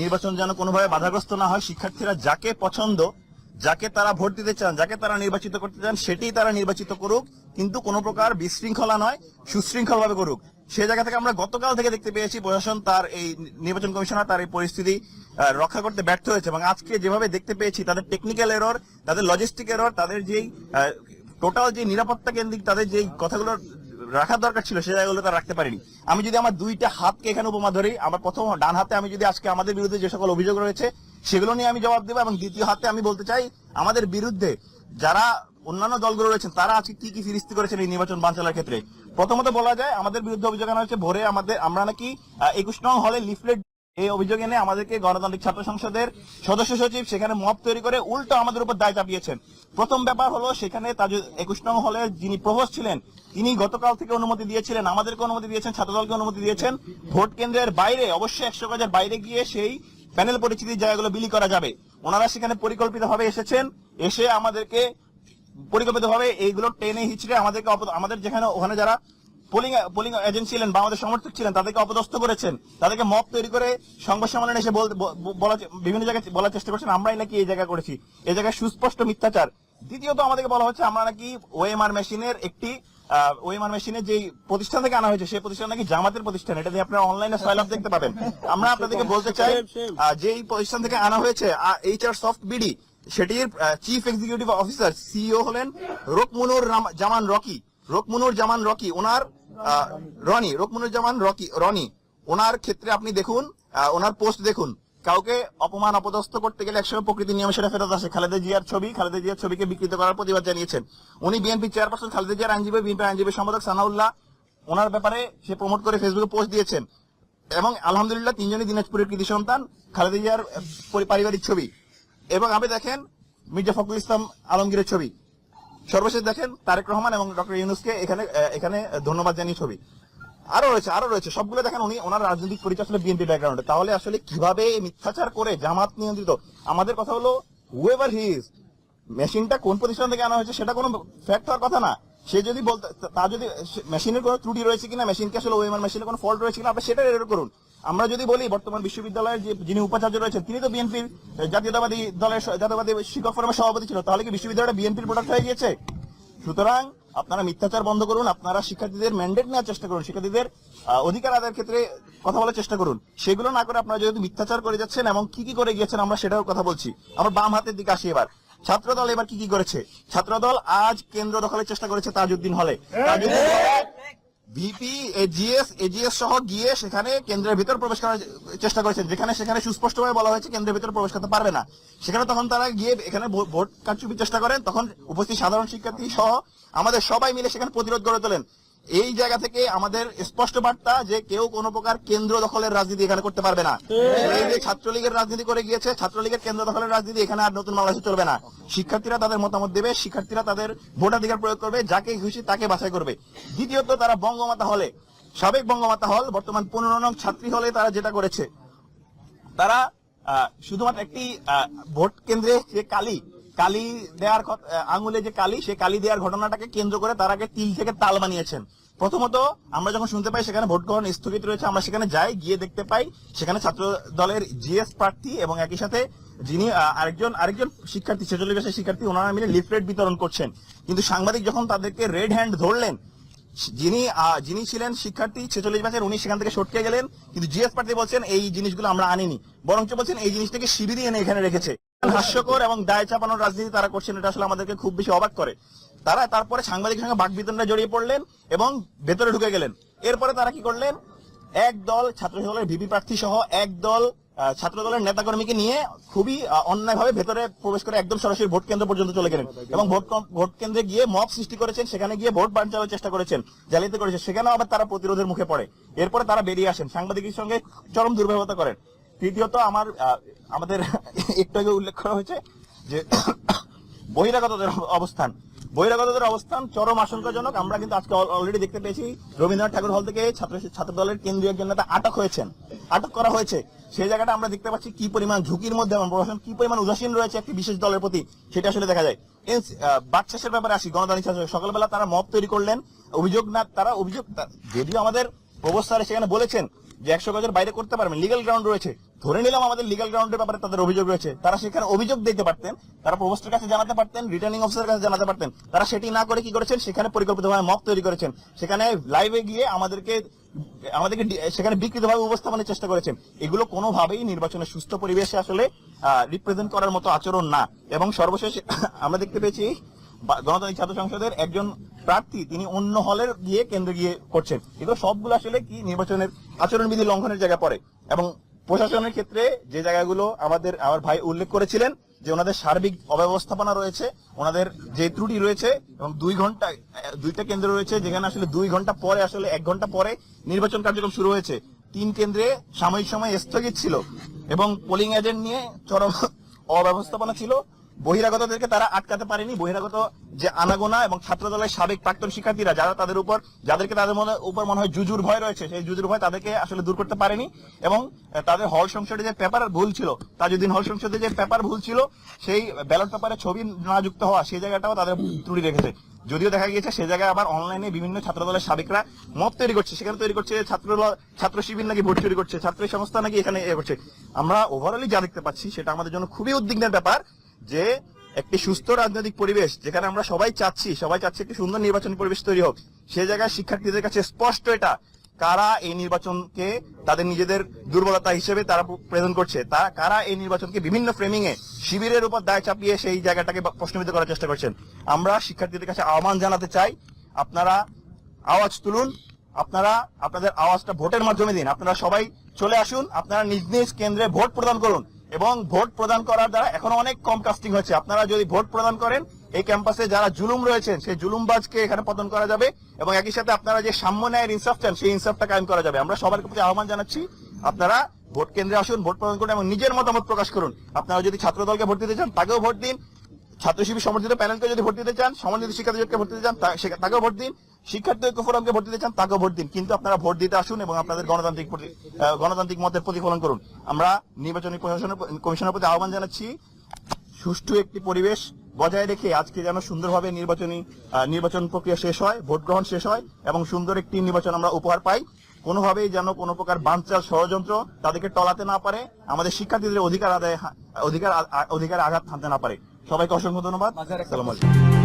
নির্বাচন যেন কোনোভাবে বাধাগ্রস্ত না হয়, শিক্ষার্থীরা যাকে পছন্দ, যাকে তারা ভোট দিতে চান, যাকে তারা নির্বাচিত করতে চান সেটি তারা নির্বাচিত করুক। কিন্তু কোনো প্রকার বিশৃঙ্খলা নয় সুশৃঙ্খল ভাবে করুক। সে জায়গা থেকে আমরা গতকাল থেকে দেখতে পেয়েছি, প্রশাসন তার এই নির্বাচন কমিশনার তার এই পরিস্থিতি রক্ষা করতে ব্যর্থ হয়েছে এবং আজকে যেভাবে দেখতে পেয়েছি, তাদের টেকনিক্যাল এরর তাদের লজিস্টিক এরর তাদের যেই টোটাল যে নিরাপত্তা কেন্দ্রিক, তাদের যেই কথাগুলো রাখার দরকার ছিল, সে জায়গাগুলো তারা রাখতে পারেনি। আমি যদি আমার দুইটা হাতকে এখানে উপমা ধরি, আমার প্রথম ডান হাতে আমি যদি আজকে আমাদের বিরুদ্ধে যে সকল অভিযোগ রয়েছে, সেগুলো নিয়ে আমি জবাব দেবো এবং দ্বিতীয় হাতে আমি বলতে চাই, আমাদের বিরুদ্ধে যারা অন্যান্য দলগুলো রয়েছেন, তারা আজকে কি কি ফিরিস্তি করেছেন এই নির্বাচন বাঞ্চালের ক্ষেত্রে? প্রথমত বলা যায়, আমাদের বিরুদ্ধে অভিযোগ আনা হয়েছে, ভোরে আমাদের, আমরা নাকি একুশ নং হলে লিফলেট এই অভিযোগ এনে আমাদেরকে গণতান্ত্রিক ছাত্র সংসদের সদস্য সচিব সেখানে মব তৈরি করে উল্টো আমাদের উপর দায় চাপিয়েছেন। প্রথম ব্যাপার হলো সেখানে তাজ- একুশ নং হলে যিনি প্রভোস্ট ছিলেন, তিনি গতকাল থেকে অনুমতি দিয়েছিলেন, আমাদেরকে অনুমতি দিয়েছেন, ছাত্রদলকে অনুমতি দিয়েছেন। ভোট কেন্দ্রের বাইরে, অবশ্যই একশো গজের বাইরে গিয়ে সেই প্যানেল পরিচিতির জায়গাগুলো বিলি করা যাবে। ওনারা সেখানে পরিকল্পিতভাবে এসেছেন, এসে আমাদেরকে পরিকল্পিতভাবে এইগুলো টেনে হিচড়ে আমাদেরকে আমাদের যেখানে ওখানে যারা পোলিং পোলিং এজেন্ট ছিলেন বা আমাদের সমর্থক ছিলেন তাদেরকে অপদস্থ করেছেন তাদেরকে মব তৈরি করে সংবাদ সম্মেলনে এসে বল- বিভিন্ন জায়গায় বলার চেষ্টা করছেন আমরাই নাকি এই জায়গা করেছি। এই জায়গায় সুস্পষ্ট মিথ্যাচার। দ্বিতীয়ত আমাদেরকে বলা হচ্ছে আমরা নাকি ওএমআর মেশিনের একটি ওএমআর মেশিনের যে প্রতিষ্ঠান থেকে আনা হয়েছে সেই প্রতিষ্ঠান নাকি জামাতের প্রতিষ্ঠান এটা দিয়ে আপনারা অনলাইনে ফাইল দেখতে পাবেন। আমরা আপনাদেরকে বলতে চাই আহ, যেই প্রতিষ্ঠান থেকে আনা হয়েছে এইচ আর সফট বিডি সেটির চিফ এক্সিকিউটিভ অফিসার সিইও হলেন রোকমুনুর জামান রকি। রোকমুনুর জামান রকি ওনার রনি রোকমুনুর রকি, রনি, ওনার ক্ষেত্রে আপনি দেখুন ওনার পোস্ট দেখুন। কাউকে অপমান, অপদস্থ করতে গেলে একসময় প্রকৃতি নিয়মে সেটা ফেরত আসে। খালেদা জিয়ার ছবি, খালেদা জিয়ার ছবিকে বিকৃত করার প্রতিবাদ জানিয়েছেন। উনি বিএনপি চেয়ারপারসন খালেদা জিয়ার আইনজীবী বিএনপি আইনজীবী সম্পাদক সানাউল্লাহ, ওনার ব্যাপারে সে প্রমোট করে ফেসবুকে পোস্ট দিয়েছেন। এবং আলহামদুলিল্লাহ তিনজনই দিনাজপুরের কৃতি সন্তান, খালেদা জিয়ার, পারিবারিক ছবি। এবং আপনি দেখেন মির্জা ফখরুল ইসলাম আলমগীরের ছবি। সর্বশেষ দেখেন তারেক রহমান এবং ডক্টর ইউনুসকে এখানে এখানে ধন্যবাদ জানিয়ে ছবি। আরও রয়েছে আরও রয়েছে। সবগুলো দেখেন উনি, ওনার রাজনৈতিক পরিচয় আসলে বিএনপি ব্যাকগ্রাউন্ডে তাহলে আসলে কীভাবে মিথ্যাচার করে জামাত নিয়ন্ত্রিত? আমাদের কথা হলো হুয়েভার হিজ মেশিনটা কোন প্রতিষ্ঠান থেকে আনা হয়েছে সেটা কোনো ফ্যাক্ট হওয়ার কথা না। সে যদি বলতে, তা যদি মেশিনের কোনো ত্রুটি রয়েছে কিনা মেশিনকে আসলে ওএমআর মেশিনে কোনো ফল্ট রয়েছে কিনা, আপনি সেটা রেড করুন। আমরা যদি বলি, বর্তমান বিশ্ববিদ্যালয়ের যে যিনি উপাচার্য রয়েছেন, তিনি তো বিএনপির জাতীয়তাবাদী দলের জাতীয়তাবাদী শিক্ষক ফোরামের সভাপতি ছিল, তাহলে কি বিশ্ববিদ্যালয়টা বিএনপির প্রোডাক্ট হয়ে গিয়েছে? সুতরাং আপনারা মিথ্যাচার বন্ধ করুন, আপনারা শিক্ষার্থীদের ম্যান্ডেট নেওয়ার চেষ্টা করুন, শিক্ষার্থীদের অধিকার আদায়ের ক্ষেত্রে কথা বলার চেষ্টা করুন। সেগুলো না করে আপনারা যেহেতু মিথ্যাচার করে যাচ্ছেন এবং কি কি করে গিয়েছেন আমরা সেটাও কথা বলছি। আমার বাম হাতের দিকে আসি এবার। ছাত্রদল এবার কি কি করেছে? ছাত্রদল আজ কেন্দ্র দখলের চেষ্টা করেছে তাজউদ্দিন হলে। তাজউদ্দিন ভিপি এজিএস এজিএস সহ গিয়ে সেখানে কেন্দ্রের ভিতর প্রবেশ করার চেষ্টা করেছেন। যেখানে সেখানে সুস্পষ্টভাবে বলা হয়েছে কেন্দ্রের ভিতর প্রবেশ করতে পারবে না। সেখানে তখন তারা গিয়ে এখানে ভোট কারচুপির চেষ্টা করেন। তখন উপস্থিত সাধারণ শিক্ষার্থী সহ আমাদের সবাই মিলে সেখানে প্রতিরোধ গড়ে তোলেন। এই জায়গা থেকে আমাদের স্পষ্ট বার্তা যে কেউ কোনো প্রকার কেন্দ্র দখলের রাজনীতি এখানে করতে পারবে না। এই যে ছাত্রলীগের রাজনীতি করে গিয়েছে, ছাত্রলীগের কেন্দ্র দখলের রাজনীতি এখানে আর নতুন বাংলাদেশে চলবে না। শিক্ষার্থীরা তাদের মতামত দেবে, শিক্ষার্থীরা তাদের ভোটাধিকার প্রয়োগ করবে, যাকে খুশি তাকে বাছাই করবে। দ্বিতীয়ত তারা বঙ্গমাতা হলে, সাবেক বঙ্গমাতা হল, বর্তমান পনেরো নং ছাত্রী হলে তারা যেটা করেছে, তারা শুধুমাত্র একটি ভোট কেন্দ্রে যে কালি কালি দেওয়ার আঙুলে যে কালি, সেই কালি দেওয়ার ঘটনাটাকে কেন্দ্র করে তারা আগে তিল থেকে তাল বানিয়েছেন। প্রথমত, আমরা যখন শুনতে পাই সেখানে ভোট গ্রহণ স্থগিত রয়েছে, আমরা সেখানে যাই, গিয়ে দেখতে পাই সেখানে ছাত্র দলের জিএস প্রার্থী এবং একই সাথে যিনি আরেকজন আরেকজন শিক্ষার্থী, ছেচল্লিশ বছরের শিক্ষার্থী, ওনারা মিলে লিফলেট বিতরণ করছেন। কিন্তু সাংবাদিক যখন তাদেরকে রেড হ্যান্ড ধরলেন, যিনি যিনি ছিলেন শিক্ষার্থী ছেচল্লিশ বছর উনি সেখান থেকে সটকে গেলেন। কিন্তু জিএস প্রার্থী বলছেন, এই জিনিসগুলো আমরা আনিনি। বরঞ্চ বলছেন, এই জিনিসটাকে শিবিরই এনে এখানে রেখেছে। হাস্যকর এবং দায় চাপানোর রাজনীতি তারা করছেন, এটা আসলে আমাদেরকে খুব বেশি অবাক করে। তারা তারপরে সাংবাদিকের সঙ্গে বাকবিতণ্ডা জড়িয়ে পড়লেন এবং ভেতরে ঢুকে গেলেন। এরপরে তারা কি করলেন? এক দল ছাত্র দলের ভিপি প্রার্থী সহ এক দল ছাত্র দলের নেতাকর্মীকে নিয়ে খুবই অন্যায়ভাবে ভেতরে প্রবেশ করে একদম সরাসরি ভোট কেন্দ্র পর্যন্ত চলে গেলেন। এবং ভোট ভোট কেন্দ্রে গিয়ে মব সৃষ্টি করেছেন, সেখানে গিয়ে ভোট বাঞ্চানোর চেষ্টা করেছেন জালিয়াতি করেছেন। সেখানেও আবার তারা প্রতিরোধের মুখে পড়ে। এরপরে তারা বেরিয়ে আসেন। সাংবাদিকের সঙ্গে চরম দুর্ব্যবহার করেন। তৃতীয়ত আমার আমাদের একটু আগে উল্লেখ করা হয়েছে যে বহিরাগতদের অবস্থান। বহিরাগতদের অবস্থান চরম আশঙ্কাজনক। আমরা কিন্তু আজকে অলরেডি দেখতে পেয়েছি রবীন্দ্রনাথ ঠাকুর হল থেকে ছাত্র ছাত্র দলের কেন্দ্রীয় একজন নেতা আটক হয়েছেন। আটক করা হয়েছে। সেই জায়গাটা আমরা দেখতে পাচ্ছি কি পরিমাণ ঝুঁকির মধ্যে প্রশাসন কি পরিমাণ উদাসীন রয়েছে একটি বিশেষ দলের প্রতি, সেটা আসলে দেখা যায়। বাকশাসের ব্যাপারে আসি, গণতান্ত্রিক শাসন। সকালবেলা তারা মব তৈরি করলেন। অভিযোগ না, তারা অভিযোগ, যদিও আমাদের প্রবস্থারে সেখানে বলেছেন যে একশো গজের বাইরে করতে পারবেন লিগাল গ্রাউন্ড রয়েছে। ধরে নিলাম আমাদের লিগাল গ্রাউন্ডের ব্যাপারে তাদের অভিযোগ রয়েছে। তারা সেখানে অভিযোগ দিতে পারতেন, তারা প্রবোস্টের কাছে জানাতে পারতেন রিটার্নিং অফিসারের কাছে জানাতে পারতেন। তারা সেটি না করে কি করেছেন? সেখানে পরিকল্পিতভাবে মত তৈরি করেছেন। সেখানে লাইভে গিয়ে আমাদেরকে আমাদেরকে সেখানে বিকৃতভাবে উপস্থাপনের চেষ্টা করেছেন। এগুলো কোনোভাবেই নির্বাচনের সুস্থ পরিবেশে আসলে রিপ্রেজেন্ট করার মতো আচরণ না। এবং সর্বশেষ আমরা দেখতে পেয়েছি গণতান্ত্রিক ছাত্র সংসদের একজন প্রার্থী, তিনি অন্য হলের গিয়ে কেন্দ্রে গিয়ে করছেন। এগুলো সবগুলো আসলে কি? নির্বাচনের আচরণবিধি লঙ্ঘনের জায়গা পড়ে। এবং প্রশাসনের ক্ষেত্রে যে জায়গাগুলো আমাদের আমার ভাই উল্লেখ করেছিলেন, যে ওনাদের সার্বিক অব্যবস্থাপনা রয়েছে, ওনাদের যে ত্রুটি রয়েছে, এবং দুই ঘণ্টা, দুইটা কেন্দ্র রয়েছে, যেখানে আসলে দুই ঘণ্টা পরে, আসলে এক ঘণ্টা পরে নির্বাচন কার্যক্রম শুরু হয়েছে। তিন কেন্দ্রে সাময়িক সময় স্থগিত ছিল, এবং পোলিং এজেন্ট নিয়ে চরম অব্যবস্থাপনা ছিল বহিরাগতদেরকে তারা আটকাতে পারেনি। বহিরাগত যে আনাগোনা এবং ছাত্র দলের সাবেক প্রাক্তন শিক্ষার্থীরা, যারা তাদের উপর, যাদেরকে তাদের মনে, উপর মনে হয় জুজুর ভয় রয়েছে, সেই জুজুর ভয় তাদেরকে আসলে দূর করতে পারেনি এবং তাদের হল সংসদে যে পেপার ভুল ছিল তাজুদ্দিন হল সংসদে যে পেপার ভুল ছিল, সেই ব্যালট পেপারে ছবি না যুক্ত হওয়া, সেই জায়গাটাও তাদের ত্রুটি রেখেছে। যদিও দেখা গিয়েছে, সে জায়গায় আবার অনলাইনে বিভিন্ন ছাত্র দলের সাবেকরা মত তৈরি করছে। সেখানে তৈরি করছে ছাত্র ছাত্র শিবির নাকি ভোট চুরি করছে, ছাত্র সংস্থা নাকি এখানে এ করছে। আমরা ওভারঅলি যা দেখতে পাচ্ছি, সেটা আমাদের জন্য খুবই উদ্বিগ্নের ব্যাপার। যে একটি সুস্থ রাজনৈতিক পরিবেশ যেখানে আমরা সবাই চাচ্ছি সবাই চাচ্ছি একটি সুন্দর নির্বাচনী পরিবেশ তৈরি হোক, সে জায়গায় শিক্ষার্থীদের কাছে স্পষ্ট এটা, কারা এই নির্বাচনকে তাদের নিজেদের দুর্বলতা হিসেবে তারা প্রেজেন্ট করছে তারা কারা এই নির্বাচনকে বিভিন্ন ফ্রেমিং এ শিবিরের উপর দায় চাপিয়ে সেই জায়গাটাকে প্রশ্নবিদ্ধ করার চেষ্টা করছেন। আমরা শিক্ষার্থীদের কাছে আহ্বান জানাতে চাই, আপনারা আওয়াজ তুলুন, আপনারা, আপনাদের আওয়াজটা ভোটের মাধ্যমে দিন, আপনারা সবাই চলে আসুন, আপনারা নিজ নিজ কেন্দ্রে ভোট প্রদান করুন। এবং ভোট প্রদান করার দ্বারা এখন অনেক কম কাস্টিং হচ্ছে আপনারা যদি ভোট প্রদান করেন, এই ক্যাম্পাসে যারা জুলুম রয়েছেন, সেই জুলুমবাজকে এখানে পতন করা যাবে এবং একই সাথে আপনারা যে সাম্য ন্যায়ের ইনসাফ চান, সেই ইনসাফটা কায়েম করা যাবে। আমরা সবার প্রতি আহ্বান জানাচ্ছি, আপনারা ভোট কেন্দ্রে আসুন, ভোট প্রদান করুন এবং নিজের মতামত প্রকাশ করুন। আপনারা যদি ছাত্র দলকে ভোট দিতে চান, তাকেও ভোট দিন। ছাত্র শিবির সমর্থিত প্যানেলকে যদি ভোট দিতে চান সমন্বিত শিক্ষার্থী জোটকে ভোট দিতে চান তাকেও ভোট দিন। শিক্ষার্থী ঐক্য ফোরামকে ভোট দিতে চান, তাকেও ভোট দিন। কিন্তু আপনারা ভোট দিতে আসুন এবং আপনাদের গণতান্ত্রিক গণতান্ত্রিক মতের প্রতিফলন করুন। আমরা নির্বাচনী প্রশাসনের কমিশনের প্রতি আহ্বান জানাচ্ছি, সুষ্ঠু একটি পরিবেশ বজায় রেখে আজকে যেন সুন্দরভাবে নির্বাচনী নির্বাচন প্রক্রিয়া শেষ হয়, ভোট গ্রহণ শেষ হয় এবং সুন্দর একটি নির্বাচন আমরা উপহার পাই। কোনোভাবেই যেন কোনো প্রকার বানচাল ষড়যন্ত্র তাদেরকে টলাতে না পারে। আমাদের শিক্ষার্থীদের অধিকার আদায় অধিকার অধিকার আঘাত হানতে না পারে। সবাইকে অসংখ্য ধন্যবাদ। আসসালামু আলাইকুম।